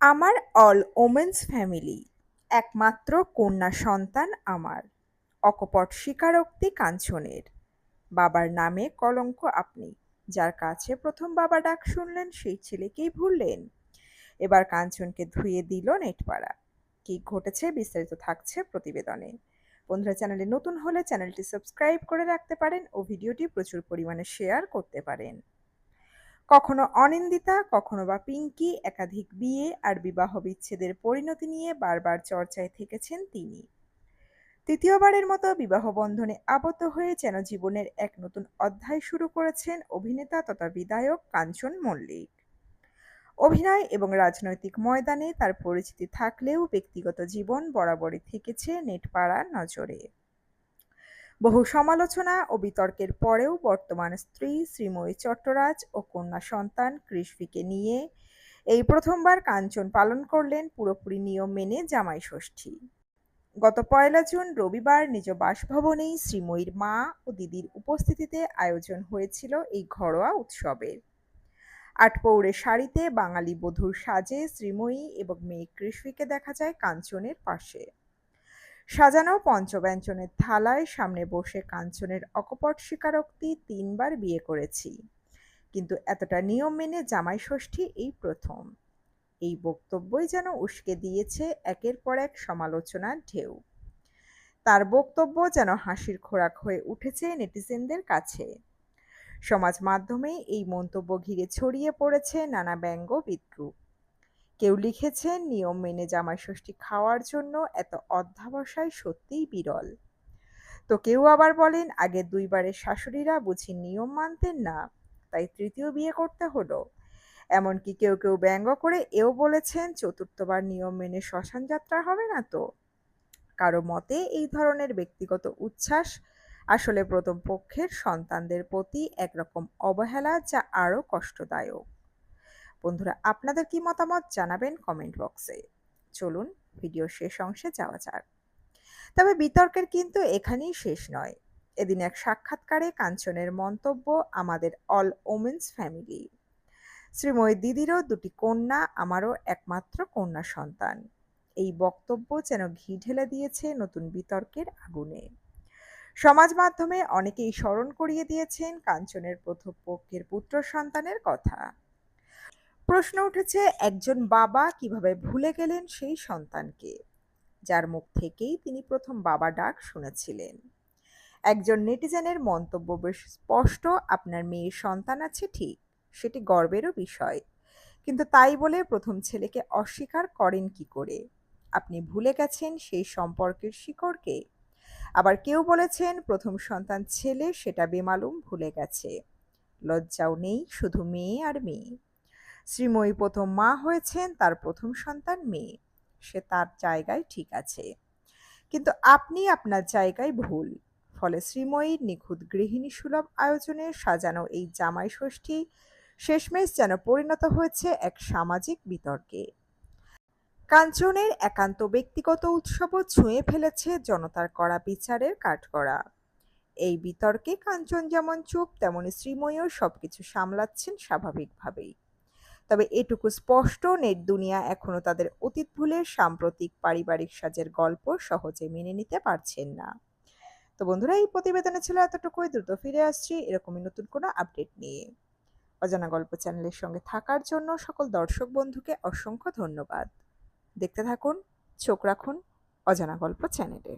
আমার all women's family, একমাত্র কন্যা সন্তান আমার, অকপট স্বীকারোক্তি কাঞ্চনের। বাবার নামে কলঙ্ক আপনি, যার কাছে প্রথম বাবা ডাক শুনলেন সেই ছেলেকেই ভুললেন। এবার কাঞ্চনকে ধুয়ে দিল নেটপাড়া। কি ঘটেছে বিস্তারিত থাকছে প্রতিবেদনে। বন্ধুরা, চ্যানেলে নতুন হলে চ্যানেলটি সাবস্ক্রাইব করে রাখতে পারেন ও ভিডিওটি প্রচুর পরিমাণে শেয়ার করতে পারেন। কখনো অনিন্দিতা, কখনো বা পিঙ্কি, একাধিক বিয়ে আর বিবাহ বিচ্ছেদের পরিণতি নিয়ে বারবার চর্চায় থেকেছেন তিনি। তৃতীয়বারের মতো বিবাহ বন্ধনে আবদ্ধ হয়ে যেন জীবনের এক নতুন অধ্যায় শুরু করেছেন অভিনেতা তথা বিধায়ক কাঞ্চন মল্লিক। অভিনয় এবং রাজনৈতিক ময়দানে তার পরিচিতি থাকলেও ব্যক্তিগত জীবন বরাবরই থেকেছে নেটপাড়ার নজরে। বহু সমালোচনা ও বিতর্কের পরেও বর্তমান স্ত্রী শ্রীময়ী চট্টরাজ ও কন্যা সন্তান কৃষ্ণিকে নিয়ে এই প্রথমবার কাঞ্চন পালন করলেন পুরোপুরি নিয়ম মেনে জামাই ষষ্ঠী। গত পয়লা জুন রবিবার নিজ বাসভবনেই শ্রীময়ীর মা ও দিদির উপস্থিতিতে আয়োজন হয়েছিল এই ঘরোয়া উৎসবের আটপৌরে শাড়িতে বাঙালি বধূর সাজে শ্রীময়ী এবং মেয়ে কৃষ্ণিকে দেখা যায় কাঞ্চনের পাশে। সাজানো পঞ্চব্যঞ্জনের থালায় সামনে বসে কাঞ্চনের অকপট স্বীকারোক্তি তিনবার বিয়ে করেছি। কিন্তু এতটা নিয়ম মেনে জামাই ষষ্ঠী এই প্রথম। এই বক্তব্যই যেন উস্কে দিয়েছে একের পর এক সমালোচনার ঢেউ। তার বক্তব্য যেন হাসির খোরাক হয়ে উঠেছে নেটিজেনদের কাছে। সমাজ মাধ্যমে এই মন্তব্য ঘিরে ছড়িয়ে পড়েছে নানা ব্যঙ্গ বিদ্রুপ। কেউ লিখেছেন, নিয়ম মেনে জামাই ষষ্ঠী খাওয়ার জন্য এত অধ্যাবসায় সত্যিই বিরল। তো কেউ আবার বলেন, আগে দুইবারের শাশুড়িরা বুঝি নিয়ম মানতেন না, তাই তৃতীয় বিয়ে করতে হলো। এমনকি কেউ কেউ ব্যঙ্গ করে এও বলেছেন, চতুর্থবার নিয়ম মেনে শ্মশান যাত্রা হবে না তো? কারও মতে, এই ধরনের ব্যক্তিগত উচ্ছ্বাস আসলে প্রথম পক্ষের সন্তানদের প্রতি একরকম অবহেলা যা আরও কষ্টদায়ক। বন্ধুরা, আপনাদের কি মতামত জানাবেন কমেন্ট বক্সে চলুন ভিডিও শেষ অংশে যাওয়া যাক। তবে বিতর্কের কিন্তু এখানেই শেষ নয়। এদিন এক সাক্ষাৎকারে কাঞ্চনের মন্তব্য, আমাদের অল ওমেন্স ফ্যামিলি শ্রীময়ী দিদিরও দুটি কন্যা, আমারও একমাত্র কন্যা সন্তান। এই বক্তব্য যেন ঘি ঢেলে দিয়েছে নতুন বিতর্কের আগুনে। সমাজ মাধ্যমে অনেকেই স্মরণ করিয়ে দিয়েছেন কাঞ্চনের প্রথম পক্ষের পুত্র সন্তানের কথা। প্রশ্ন উঠেছে, একজন বাবা কীভাবে ভুলে গেলেন সেই সন্তানকে? যার মুখ থেকেই তিনি প্রথম বাবা ডাক শুনেছিলেন। একজন নেটিজেনের মন্তব্য বেশ স্পষ্ট, আপনার মেয়ের সন্তান আছে ঠিক, সেটি গর্বেরও বিষয়। কিন্তু তাই বলে প্রথম ছেলেকে অস্বীকার করেন কি করে? আপনি ভুলে গেছেন সেই সম্পর্কের শিকড়কে। আবার কেউ বলেছেন, প্রথম সন্তান ছেলে সেটা বেমালুম ভুলে গেছে। লজ্জাও নেই, শুধু মেয়ে আর মেয়ে। শ্রীময়ী প্রথম মা হয়েছেন, তার প্রথম সন্তান মেয়ে। সে তার জায়গায় ঠিক আছে। কিন্তু আপনি আপনার জায়গায় ভুল। ফলে শ্রীময়ীর নিখুঁত গৃহিণী সুলভ আয়োজনে সাজানো এই জামাই ষষ্ঠী শেষমেশ যেন পরিণত হয়েছে এক সামাজিক বিতর্কে। কাঞ্চনের একান্ত ব্যক্তিগত উৎসবও ছুঁয়ে ফেলেছে জনতার করা বিচারের কাঠগড়া। এই বিতর্কে কাঞ্চন যেমন চুপ, তেমনি শ্রীময়ীও সবকিছু সামলাচ্ছেন স্বাভাবিকভাবেই। তবে এটুকু স্পষ্ট, নেট দুনিয়া এখনও তাদের অতীত ভুলে সাম্প্রতিক পারিবারিক সাজের গল্প সহজে মেনে নিতে পারছেন না। তো বন্ধুরা, এই প্রতিবেদনে ছিল এতটুকুই। দ্রুত ফিরে আসছি এরকমই নতুন কোনো আপডেট নিয়ে। অজানা গল্প চ্যানেলের সঙ্গে থাকার জন্য সকল দর্শক বন্ধুকে অসংখ্য ধন্যবাদ। দেখতে থাকুন, চোখ রাখুন অজানা গল্প চ্যানেলে।